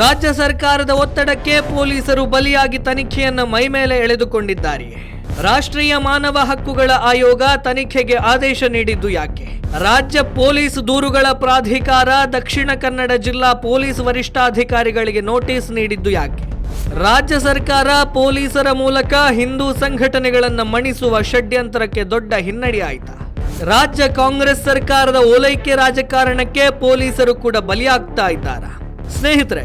ರಾಜ್ಯ ಸರ್ಕಾರದ ಒತ್ತಡಕ್ಕೆ ಪೊಲೀಸರು ಬಲಿಯಾಗಿ ತನಿಖೆಯನ್ನು ಮೈಮೇಲೆ ಎಳೆದುಕೊಂಡಿದ್ದಾರೆ. ರಾಷ್ಟ್ರೀಯ ಮಾನವ ಹಕ್ಕುಗಳ ಆಯೋಗ ತನಿಖೆಗೆ ಆದೇಶ ನೀಡಿದ್ದು ಯಾಕೆ? ರಾಜ್ಯ ಪೊಲೀಸ್ ದೂರುಗಳ ಪ್ರಾಧಿಕಾರ ದಕ್ಷಿಣ ಕನ್ನಡ ಜಿಲ್ಲಾ ಪೊಲೀಸ್ ವರಿಷ್ಠಾಧಿಕಾರಿಗಳಿಗೆ ನೋಟಿಸ್ ನೀಡಿದ್ದು ಯಾಕೆ? ರಾಜ್ಯ ಸರ್ಕಾರ ಪೊಲೀಸರ ಮೂಲಕ ಹಿಂದೂ ಸಂಘಟನೆಗಳನ್ನು ಮಣಿಸುವ ಷಡ್ಯಂತ್ರಕ್ಕೆ ದೊಡ್ಡ ಹಿನ್ನಡೆ ಆಯ್ತಾ? ರಾಜ್ಯ ಕಾಂಗ್ರೆಸ್ ಸರ್ಕಾರದ ಓಲೈಕೆ ರಾಜಕಾರಣಕ್ಕೆ ಪೊಲೀಸರು ಕೂಡ ಬಲಿಯಾಗ್ತಾ ಇದ್ದಾರಾ? ಸ್ನೇಹಿತರೆ,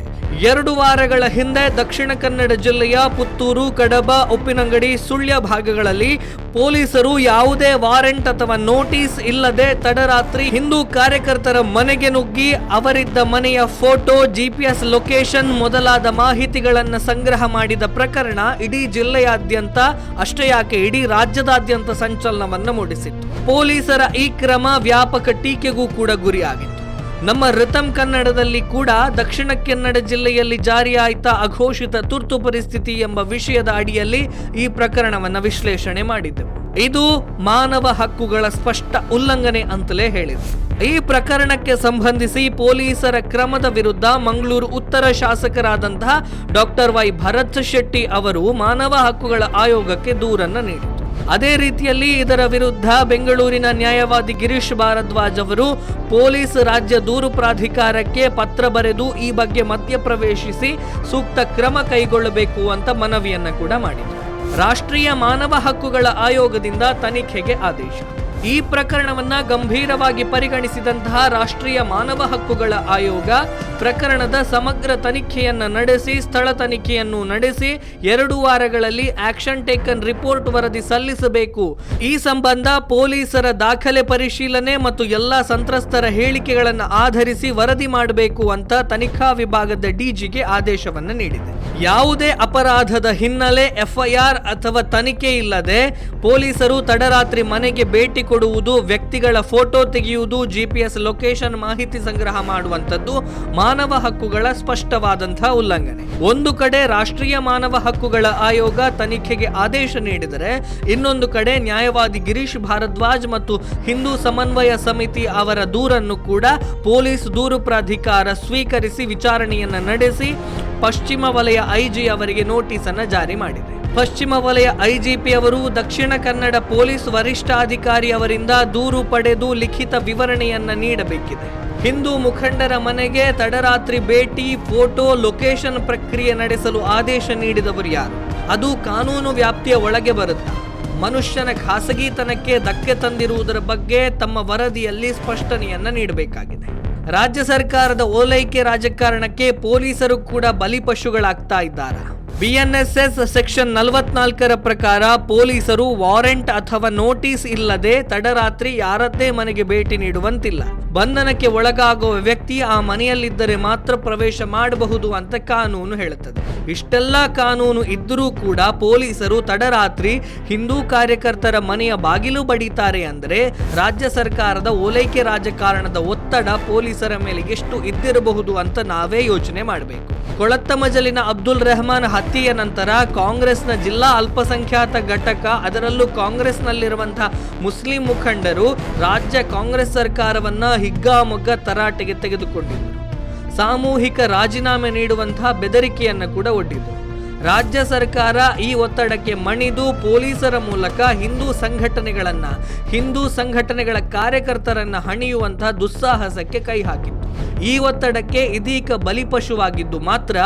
ಎರಡು ವಾರಗಳ ಹಿಂದೆ ದಕ್ಷಿಣ ಕನ್ನಡ ಜಿಲ್ಲೆಯ ಪುತ್ತೂರು, ಕಡಬ, ಉಪ್ಪಿನಂಗಡಿ, ಸುಳ್ಯ ಭಾಗಗಳಲ್ಲಿ ಪೊಲೀಸರು ಯಾವುದೇ ವಾರೆಂಟ್ ಅಥವಾ ನೋಟಿಸ್ ಇಲ್ಲದೆ ತಡರಾತ್ರಿ ಹಿಂದೂ ಕಾರ್ಯಕರ್ತರ ಮನೆಗೆ ನುಗ್ಗಿ ಅವರಿದ್ದ ಮನೆಯ ಫೋಟೋ, ಜಿಪಿಎಸ್ ಲೊಕೇಶನ್ ಮೊದಲಾದ ಮಾಹಿತಿಗಳನ್ನು ಸಂಗ್ರಹ ಮಾಡಿದ ಪ್ರಕರಣ ಇಡೀ ಜಿಲ್ಲೆಯಾದ್ಯಂತ, ಅಷ್ಟೇ ಯಾಕೆ ಇಡೀ ರಾಜ್ಯದಾದ್ಯಂತ ಸಂಚಲನವನ್ನು ಮೂಡಿಸಿತ್ತು. ಪೊಲೀಸರ ಈ ಕ್ರಮ ವ್ಯಾಪಕ ಟೀಕೆಗೂ ಕೂಡ ಗುರಿಯಾಗಿತ್ತು ನಮ್ಮ ರಿತಮ್ ಕನ್ನಡದಲ್ಲಿ ಕೂಡ ದಕ್ಷಿಣ ಕನ್ನಡ ಜಿಲ್ಲೆಯಲ್ಲಿ ಜಾರಿಯಾಯಿತ ಅಘೋಷಿತ ತುರ್ತು ಪರಿಸ್ಥಿತಿ ಎಂಬ ವಿಷಯದ ಅಡಿಯಲ್ಲಿ ಈ ಪ್ರಕರಣವನ್ನು ವಿಶ್ಲೇಷಣೆ ಮಾಡಿದ್ದೆವು. ಇದು ಮಾನವ ಹಕ್ಕುಗಳ ಸ್ಪಷ್ಟ ಉಲ್ಲಂಘನೆ ಅಂತಲೇ ಹೇಳಿದೆ. ಈ ಪ್ರಕರಣಕ್ಕೆ ಸಂಬಂಧಿಸಿ ಪೊಲೀಸರ ಕ್ರಮದ ವಿರುದ್ಧ ಮಂಗಳೂರು ಉತ್ತರ ಶಾಸಕರಾದಂತಹ ಡಾಕ್ಟರ್ ವೈ ಭರತ್ ಶೆಟ್ಟಿ ಅವರು ಮಾನವ ಹಕ್ಕುಗಳ ಆಯೋಗಕ್ಕೆ ದೂರನ್ನು ನೀಡಿದರು. ಅದೇ ರೀತಿಯಲ್ಲಿ ಇದರ ವಿರುದ್ಧ ಬೆಂಗಳೂರಿನ ನ್ಯಾಯವಾದಿ ಗಿರೀಶ್ ಭಾರದ್ವಾಜ್ ಅವರು ಪೊಲೀಸ್ ರಾಜ್ಯ ದೂರು ಪ್ರಾಧಿಕಾರಕ್ಕೆ ಪತ್ರ ಬರೆದು ಈ ಬಗ್ಗೆ ಮಧ್ಯಪ್ರವೇಶಿಸಿ ಸೂಕ್ತ ಕ್ರಮ ಕೈಗೊಳ್ಳಬೇಕು ಅಂತ ಮನವಿಯನ್ನು ಕೂಡ ಮಾಡಿದರು. ರಾಷ್ಟ್ರೀಯ ಮಾನವ ಹಕ್ಕುಗಳ ಆಯೋಗದಿಂದ ತನಿಖೆಗೆ ಆದೇಶ. ಈ ಪ್ರಕರಣವನ್ನ ಗಂಭೀರವಾಗಿ ಪರಿಗಣಿಸಿದಂತಹ ರಾಷ್ಟ್ರೀಯ ಮಾನವ ಹಕ್ಕುಗಳ ಆಯೋಗ ಪ್ರಕರಣದ ಸಮಗ್ರ ತನಿಖೆಯನ್ನ ನಡೆಸಿ, ಸ್ಥಳ ತನಿಖೆಯನ್ನು ನಡೆಸಿ, ಎರಡು ವಾರಗಳಲ್ಲಿ ಆಕ್ಷನ್ ಟೇಕನ್ ರಿಪೋರ್ಟ್ ವರದಿ ಸಲ್ಲಿಸಬೇಕು. ಈ ಸಂಬಂಧ ಪೊಲೀಸರ ದಾಖಲೆ ಪರಿಶೀಲನೆ ಮತ್ತು ಎಲ್ಲಾ ಸಂತ್ರಸ್ತರ ಹೇಳಿಕೆಗಳನ್ನು ಆಧರಿಸಿ ವರದಿ ಮಾಡಬೇಕು ಅಂತ ತನಿಖಾ ವಿಭಾಗದ ಡಿಜಿಗೆ ಆದೇಶವನ್ನು ನೀಡಿದೆ. ಯಾವುದೇ ಅಪರಾಧದ ಹಿನ್ನೆಲೆ ಎಫ್ಐಆರ್ ಅಥವಾ ತನಿಖೆ ಇಲ್ಲದೆ ಪೊಲೀಸರು ತಡರಾತ್ರಿ ಮನೆಗೆ ಭೇಟಿ ಕೊಡುವುದು, ವ್ಯಕ್ತಿಗಳ ಫೋಟೋ ತೆಗೆಯುವುದು ಜಿಪಿಎಸ್ ಲೊಕೇಶನ್ ಮಾಹಿತಿ ಸಂಗ್ರಹ ಮಾಡುವಂಥದ್ದು ಮಾನವ ಹಕ್ಕುಗಳ ಸ್ಪಷ್ಟವಾದಂತಹ ಉಲ್ಲಂಘನೆ. ಒಂದು ಕಡೆ ರಾಷ್ಟ್ರೀಯ ಮಾನವ ಹಕ್ಕುಗಳ ಆಯೋಗ ತನಿಖೆಗೆ ಆದೇಶ ನೀಡಿದರೆ, ಇನ್ನೊಂದು ಕಡೆ ನ್ಯಾಯವಾದಿ ಗಿರೀಶ್ ಭಾರದ್ವಾಜ್ ಮತ್ತು ಹಿಂದೂ ಸಮನ್ವಯ ಸಮಿತಿ ಅವರ ದೂರನ್ನು ಕೂಡ ಪೊಲೀಸ್ ದೂರು ಪ್ರಾಧಿಕಾರ ಸ್ವೀಕರಿಸಿ ವಿಚಾರಣೆಯನ್ನು ನಡೆಸಿ ಪಶ್ಚಿಮ ವಲಯ ಐಜಿ ಅವರಿಗೆ ನೋಟಿಸ್ ಅನ್ನು ಜಾರಿ ಮಾಡಿದೆ. ಪಶ್ಚಿಮ ವಲಯ ಐಜಿಪಿ ಅವರು ದಕ್ಷಿಣ ಕನ್ನಡ ಪೊಲೀಸ್ ವರಿಷ್ಠಾಧಿಕಾರಿ ಅವರಿಂದ ದೂರು ಪಡೆದು ಲಿಖಿತ ವಿವರಣೆಯನ್ನ ನೀಡಬೇಕಿದೆ. ಹಿಂದೂ ಮುಖಂಡರ ಮನೆಗೆ ತಡರಾತ್ರಿ ಭೇಟಿ, ಫೋಟೋ, ಲೊಕೇಶನ್ ಪ್ರಕ್ರಿಯೆ ನಡೆಸಲು ಆದೇಶ ನೀಡಿದವರು ಯಾರು? ಅದು ಕಾನೂನು ವ್ಯಾಪ್ತಿಯ ಒಳಗೆ ಬರುತ್ತೆ? ಮನುಷ್ಯನ ಖಾಸಗಿತನಕ್ಕೆ ಧಕ್ಕೆ ತಂದಿರುವುದರ ಬಗ್ಗೆ ತಮ್ಮ ವರದಿಯಲ್ಲಿ ಸ್ಪಷ್ಟನೆಯನ್ನ ನೀಡಬೇಕಾಗಿದೆ. ರಾಜ್ಯ ಸರ್ಕಾರದ ಓಲೈಕೆ ರಾಜಕಾರಣಕ್ಕೆ ಪೊಲೀಸರು ಕೂಡ ಬಲಿಪಶುಗಳಾಗ್ತಾ ಇದ್ದಾರೆ? ಬಿಎನ್ಎಸ್ಎಸ್ ಸೆಕ್ಷನ್ ನಲವತ್ನಾಲ್ಕರ ಪ್ರಕಾರ ಪೊಲೀಸರು ವಾರೆಂಟ್ ಅಥವಾ ನೋಟಿಸ್ ಇಲ್ಲದೆ ತಡರಾತ್ರಿ ಯಾರದ್ದೇ ಮನೆಗೆ ಭೇಟಿ ನೀಡುವಂತಿಲ್ಲ. ಬಂಧನಕ್ಕೆ ಒಳಗಾಗುವ ವ್ಯಕ್ತಿ ಆ ಮನೆಯಲ್ಲಿದ್ದರೆ ಮಾತ್ರ ಪ್ರವೇಶ ಮಾಡಬಹುದು ಅಂತ ಕಾನೂನು ಹೇಳುತ್ತದೆ. ಇಷ್ಟೆಲ್ಲ ಕಾನೂನು ಇದ್ದರೂ ಕೂಡ ಪೊಲೀಸರು ತಡರಾತ್ರಿ ಹಿಂದೂ ಕಾರ್ಯಕರ್ತರ ಮನೆಯ ಬಾಗಿಲು ಬಡಿತಾರೆ ಅಂದರೆ ರಾಜ್ಯ ಸರ್ಕಾರದ ಓಲೈಕೆ ರಾಜಕಾರಣದ ಒತ್ತಡ ಪೊಲೀಸರ ಮೇಲೆ ಎಷ್ಟು ಇದ್ದಿರಬಹುದು ಅಂತ ನಾವೇ ಯೋಚನೆ ಮಾಡಬೇಕು. ಕೊಳತ್ತಮಜಲಿನ ಅಬ್ದುಲ್ ರೆಹಮಾನ್ ಹತ್ಯೆಯ ನಂತರ ಕಾಂಗ್ರೆಸ್ನ ಜಿಲ್ಲಾ ಅಲ್ಪಸಂಖ್ಯಾತ ಘಟಕ, ಅದರಲ್ಲೂ ಕಾಂಗ್ರೆಸ್ನಲ್ಲಿರುವಂತಹ ಮುಸ್ಲಿಂ ಮುಖಂಡರು ರಾಜ್ಯ ಕಾಂಗ್ರೆಸ್ ಸರ್ಕಾರವನ್ನ ಹಿಗ್ಗಾಮೊಗ್ಗ ತರಾಟೆಗೆ ತೆಗೆದುಕೊಂಡಿದ್ದರು. ಸಾಮೂಹಿಕ ರಾಜೀನಾಮೆ ನೀಡುವಂತಹ ಬೆದರಿಕೆಯನ್ನು ಕೂಡ ಒಡ್ಡಿದರು. ರಾಜ್ಯ ಸರ್ಕಾರ ಈ ಒತ್ತಡಕ್ಕೆ ಮಣಿದು ಪೊಲೀಸರ ಮೂಲಕ ಹಿಂದೂ ಸಂಘಟನೆಗಳನ್ನು, ಹಿಂದೂ ಸಂಘಟನೆಗಳ ಕಾರ್ಯಕರ್ತರನ್ನು ಹಣಿಯುವಂತಹ ದುಸ್ಸಾಹಸಕ್ಕೆ ಕೈ ಹಾಕಿತ್ತು. ಈ ಒತ್ತಡಕ್ಕೆ ಇದೀಗ ಬಲಿಪಶುವಾಗಿದ್ದು ಮಾತ್ರ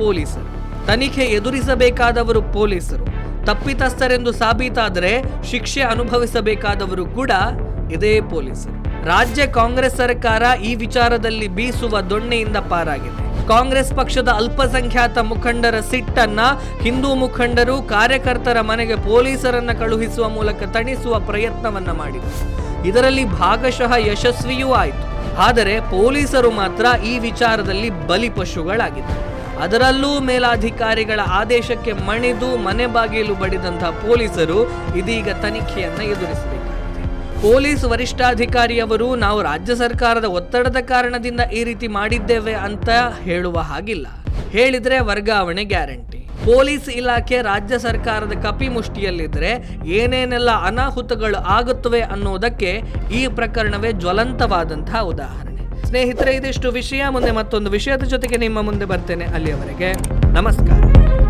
ಪೊಲೀಸರು. ತನಿಖೆ ಎದುರಿಸಬೇಕಾದವರು ಪೊಲೀಸರು. ತಪ್ಪಿತಸ್ಥರೆಂದು ಸಾಬೀತಾದರೆ ಶಿಕ್ಷೆ ಅನುಭವಿಸಬೇಕಾದವರು ಕೂಡ ಇದೇ ಪೊಲೀಸರು. ರಾಜ್ಯ ಕಾಂಗ್ರೆಸ್ ಸರ್ಕಾರ ಈ ವಿಚಾರದಲ್ಲಿ ಬೀಸುವ ದೊಣ್ಣೆಯಿಂದ ಪಾರಾಗಿದೆ. ಕಾಂಗ್ರೆಸ್ ಪಕ್ಷದ ಅಲ್ಪಸಂಖ್ಯಾತ ಮುಖಂಡರ ಸಿಟ್ಟನ್ನ ಹಿಂದೂ ಮುಖಂಡರು, ಕಾರ್ಯಕರ್ತರ ಮನೆಗೆ ಪೊಲೀಸರನ್ನ ಕಳುಹಿಸುವ ಮೂಲಕ ತಣಿಸುವ ಪ್ರಯತ್ನವನ್ನ ಮಾಡಿದರು. ಇದರಲ್ಲಿ ಭಾಗಶಃ ಯಶಸ್ವಿಯೂ ಆಯಿತು. ಆದರೆ ಪೊಲೀಸರು ಮಾತ್ರ ಈ ವಿಚಾರದಲ್ಲಿ ಬಲಿಪಶುಗಳಾಗಿದ್ದರು ಅದರಲ್ಲೂ ಮೇಲಾಧಿಕಾರಿಗಳ ಆದೇಶಕ್ಕೆ ಮಣಿದು ಮನೆ ಬಾಗಿಲು ಬಡಿದಂತಹ ಪೊಲೀಸರು ಇದೀಗ ತನಿಖೆಯನ್ನ ಎದುರಿಸಬೇಕಾಗಿದೆ ಪೊಲೀಸ್ ವರಿಷ್ಠಾಧಿಕಾರಿಯವರು, ನಾವು ರಾಜ್ಯ ಸರ್ಕಾರದ ಒತ್ತಡದ ಕಾರಣದಿಂದ ಈ ರೀತಿ ಮಾಡಿದ್ದೇವೆ ಅಂತ ಹೇಳುವ ಹಾಗಿಲ್ಲ. ಹೇಳಿದ್ರೆ ವರ್ಗಾವಣೆ ಗ್ಯಾರಂಟಿ. ಪೊಲೀಸ್ ಇಲಾಖೆ ರಾಜ್ಯ ಸರ್ಕಾರದ ಕಪಿ ಕಪಿಮುಷ್ಟಿಯಲ್ಲಿದ್ದರೆ ಏನೇನೆಲ್ಲ ಅನಾಹುತಗಳು ಆಗುತ್ತವೆ ಅನ್ನೋದಕ್ಕೆ ಈ ಪ್ರಕರಣವೇ ಜ್ವಲಂತವಾದಂತಹ ಉದಾಹರಣೆ. ಸ್ನೇಹಿತರೆ, ಇದಿಷ್ಟು ವಿಷಯ. ಮುಂದೆ ಮತ್ತೊಂದು ವಿಷಯದ ಜೊತೆಗೆ ನಿಮ್ಮ ಮುಂದೆ ಬರ್ತೇನೆ. ಅಲ್ಲಿಯವರೆಗೆ ನಮಸ್ಕಾರ.